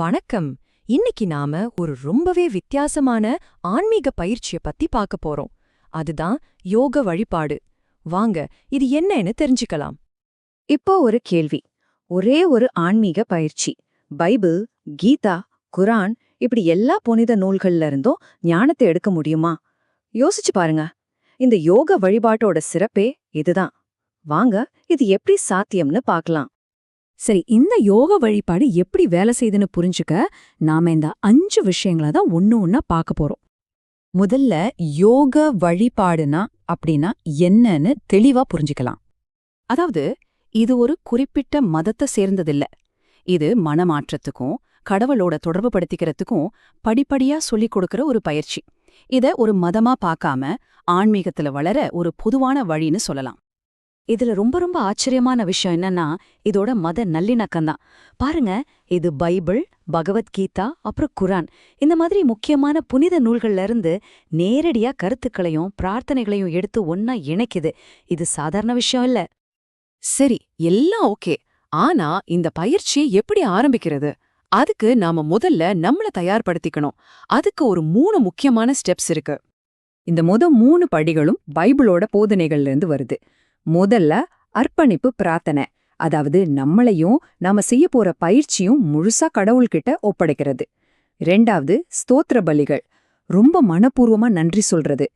வணக்கம். இன்னைக்கு நாம ஒரு ரொம்பவே வித்தியாசமான ஆன்மீக பயிற்சிய பத்தி பார்க்க போறோம். அதுதான் யோக வழிபாடு. வாங்க இது என்னன்னு தெரிஞ்சுக்கலாம். இப்போ ஒரு கேள்வி. ஒரே ஒரு ஆன்மீக பயிற்சி. பைபிள் கீதா குரான் இப்படி எல்லா புனித நூல்கள்ல இருந்தும் ஞானத்தை எடுக்க முடியுமா? யோசிச்சு பாருங்க. இந்த யோக வழிபாட்டோட சிறப்பே இதுதான். வாங்க இது எப்படி சாத்தியம்னு பார்க்கலாம். சரி இந்த யோக வழிபாடு எப்படி வேலை செய்யுதுன்னு புரிஞ்சுக்க நாம இந்த அஞ்சு விஷயங்களை தான் ஒண்ணு ஒன்றா பார்க்க போறோம். முதல்ல யோக வழிபாடுனா அப்படின்னா என்னன்னு தெளிவா புரிஞ்சுக்கலாம். அதாவது இது ஒரு குறிப்பிட்ட மதத்தை சேர்ந்ததில்ல. இது மனமாற்றத்துக்கும் கடவுளோட தொடர்பு படுத்திக்கிறதுக்கும் படிப்படியா சொல்லிக் கொடுக்கிற ஒரு பயிற்சி. இத ஒரு மதமா பார்க்காம ஆன்மீகத்துல வளர ஒரு பொதுவான வழின்னு சொல்லலாம். இதுல ரொம்ப ரொம்ப ஆச்சரியமான விஷயம் என்னன்னா இதோட மத நல்லிணக்கம் தான் பாருங்க இது பைபிள் பகவத்கீதா அப்புறம் குரான். இந்த மாதிரி முக்கியமான புனித நூல்கள்ல இருந்து நேரடியா கருத்துக்களையும் பிரார்த்தனைகளையும் எடுத்து ஒன்னா இணைக்குது. இது சாதாரண விஷயம் இல்ல. சரி எல்லாம் ஓகே. ஆனா இந்த பயிற்சி எப்படி ஆரம்பிக்கிறது? அதுக்கு நாம முதல்ல நம்மள தயார்படுத்திக்கணும். அதுக்கு ஒரு மூணு முக்கியமான ஸ்டெப்ஸ் இருக்கு. இந்த முத மூணு படிகளும் பைபிளோட போதனைகள்ல இருந்து வருது. முதல்ல அர்ப்பணிப்பு பிரார்த்தனை. அதாவது நம்மளையும் நாம செய்ய போற பயிற்சியும் முழுசா கடவுள்கிட்ட ஒப்படைக்கிறது. ரெண்டாவது ஸ்தோத்திர பலிகள். ரொம்ப மனப்பூர்வமா நன்றி சொல்றது.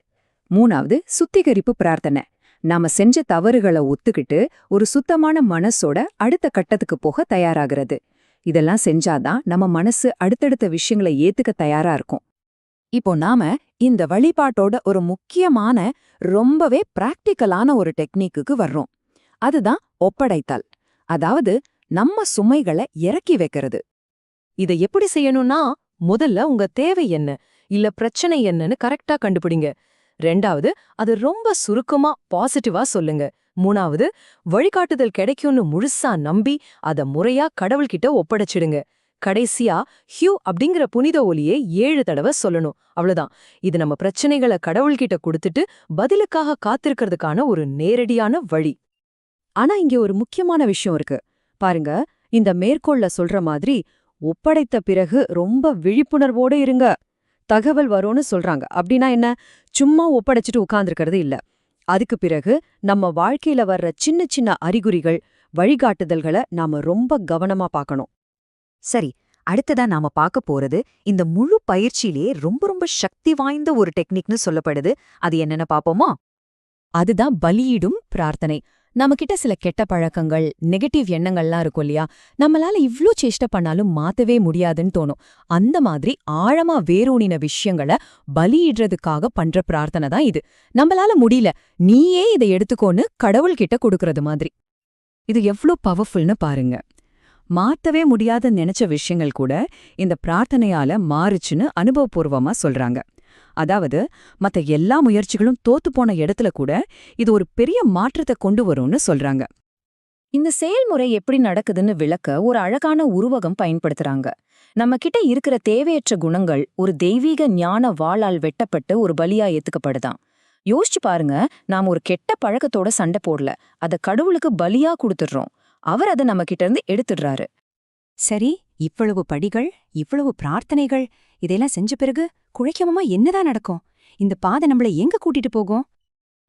மூணாவது சுத்திகரிப்பு பிரார்த்தனை. நாம செஞ்ச தவறுகளை ஒத்துக்கிட்டு ஒரு சுத்தமான மனசோட அடுத்த கட்டத்துக்கு போக தயாராகிறது. இதெல்லாம் செஞ்சாதான் நம்ம மனசு அடுத்தடுத்த விஷயங்களை ஏத்துக்க தயாரா இருக்கும். இப்போ நாம இந்த வழிபாட்டோட ஒரு முக்கியமான ரொம்பவே பிராக்டிக்கலான ஒரு டெக்னிக்குக்கு வர்றோம். அதுதான் ஒப்படைத்தல். அதாவது நம்ம சுமைகளை இறக்கி வைக்கிறது. இதை எப்படி செய்யணும்னா முதல்ல உங்க தேவை என்ன? இல்ல பிரச்சனை என்னன்னு கரெக்டா கண்டுபிடிங்க. ரெண்டாவது அது ரொம்ப சுருக்கமா பாசிட்டிவா சொல்லுங்க. மூணாவது வழிகாட்டுதல் கிடைக்கும்னு முழுசா நம்பி அத முறையா கடவுள்கிட்ட ஒப்படைச்சிடுங்க. கடைசியா ஹியூ அப்படிங்கிற புனித ஒலியை ஏழு தடவை சொல்லணும். அவ்வளவுதான். இது நம்ம பிரச்சனைகளை கடவுள்கிட்ட கொடுத்துட்டு பதிலுக்காக காத்திருக்கிறதுக்கான ஒரு நேரடியான வழி. ஆனா இங்க ஒரு முக்கியமான விஷயம் இருக்கு. பாருங்க இந்த மேற்கோள்ல சொல்ற மாதிரி ஒப்படைத்த பிறகு ரொம்ப விழிப்புணர்வோட இருங்க. தகவல் வரும்னு சொல்றாங்க. அப்படின்னா என்ன? சும்மா ஒப்படைச்சிட்டு உட்கார்ந்துருக்கிறது இல்ல. அதுக்கு பிறகு நம்ம வாழ்க்கையில வர்ற சின்ன சின்ன அறிகுறிகள் வழிகாட்டுதல்களை நாம ரொம்ப கவனமா பார்க்கணும். சரி அடுத்ததா நாம பார்க்க போறது இந்த முழு பயிற்சியிலேயே ரொம்ப ரொம்ப சக்தி வாய்ந்த ஒரு டெக்னிக்னு சொல்லப்படுது. அது என்னென்ன பாப்போமா? அதுதான் பலியிடும் பிரார்த்தனை. நம்மகிட்ட சில கெட்ட பழக்கங்கள் நெகட்டிவ் எண்ணங்கள்லாம் இருக்கும் இல்லையா? நம்மளால இவ்ளோ சேஷ்ட பண்ணாலும் மாத்தவே முடியாதுன்னு தோணும். அந்த மாதிரி ஆழமா வேரூனின விஷயங்களை பலியிடுறதுக்காக பண்ற பிரார்த்தனை தான் இது. நம்மளால முடியல நீயே இதை எடுத்துக்கோன்னு கடவுள்கிட்ட கொடுக்கறது மாதிரி. இது எவ்ளோ பவர்ஃபுல்னு பாருங்க. மாத்தவே முடியாத நினைச்ச விஷயங்கள் கூட இந்த பிரார்த்தனையால மாறுச்சுன்னு அனுபவபூர்வமா சொல்றாங்க. அதாவது மத்த எல்லா முயற்சிகளும் தோத்துப்போன இடத்துல கூட இது ஒரு பெரிய மாற்றத்தை கொண்டு வரும்னு சொல்றாங்க. இந்த செயல்முறை எப்படி நடக்குதுன்னு விளக்க ஒரு அழகான உருவகம் பயன்படுத்துறாங்க. நம்ம கிட்ட இருக்கிற தேவையற்ற குணங்கள் ஒரு தெய்வீக ஞான வாளால் வெட்டப்பட்டு ஒரு பலியா ஏத்துக்கப்படுதான். யோசிச்சு பாருங்க நாம ஒரு கெட்ட பழக்கத்தோட சண்டை போடல அத கடவுளுக்கு பலியா கொடுத்துடுறோம். அவர் அதை நம்ம கிட்ட இருந்து எடுத்துடுறாரு. சரி இவ்வளவு படிகள் இவ்வளவு பிரார்த்தனைகள் இதெல்லாம் செஞ்ச பிறகு குழைக்கமமா என்னதான் நடக்கும்? இந்த பாதை நம்மள எங்க கூட்டிட்டு போகும்?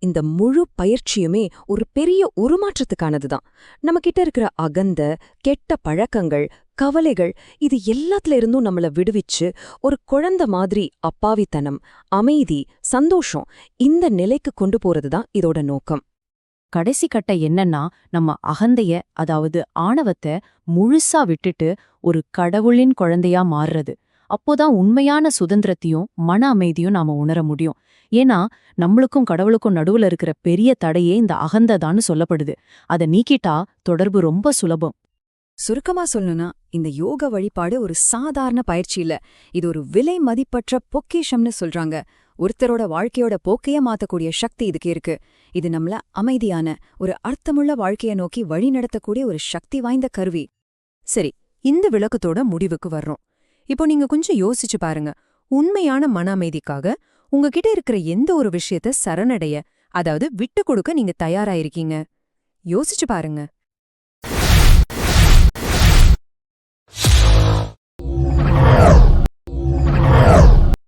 இந்த முழு பயிற்சியுமே ஒரு பெரிய உருமாற்றத்துக்கானதுதான் நம்ம கிட்ட இருக்கிற அகந்த கெட்ட பழக்கங்கள் கவலைகள் இது எல்லாத்துல இருந்தும் நம்மள விடுவிச்சு ஒரு குழந்த மாதிரி அப்பாவித்தனம் அமைதி சந்தோஷம் இந்த நிலைக்கு கொண்டு போறதுதான் இதோட நோக்கம். கடைசி கட்ட என்னன்னா நம்ம அகந்தைய அதாவது ஆணவத்தை முழுசா விட்டுட்டு ஒரு கடவுளின் குழந்தையா மாறுறது. அப்போதான் உண்மையான சுதந்திரத்தையும் மன அமைதியும் நாம உணர முடியும். ஏன்னா நம்மளுக்கும் கடவுளுக்கும் நடுவுல இருக்கிற பெரிய தடையே இந்த அகந்ததான்னு சொல்லப்படுது. அதை நீக்கிட்டா தொடர்பு ரொம்ப சுலபம். சுருக்கமா சொல்லணும்னா இந்த யோக வழிபாடு ஒரு சாதாரண பயிற்சி இல்ல. இது ஒரு விலை மதிப்பற்ற பொக்கிஷம்னு சொல்றாங்க. ஒருத்தரோட வாழ்க்கையோட போக்கைய மாத்தக்கூடிய சக்தி இதுக்கு இருக்கு. இது நம்மள அமைதியான ஒரு அர்த்தமுள்ள வாழ்க்கைய நோக்கி வழி நடத்தக்கூடிய ஒரு சக்தி வாய்ந்த கருவி. சரி இந்த விளக்கத்தோட முடிவுக்கு வர்றோம். இப்போ நீங்க கொஞ்சம் யோசிச்சு பாருங்க. உண்மையான மன அமைதிக்காக உங்ககிட்ட இருக்கிற எந்த ஒரு விஷயத்த சரணடைய அதாவது விட்டு கொடுக்க நீங்க தயாராயிருக்கீங்க? யோசிச்சு பாருங்க.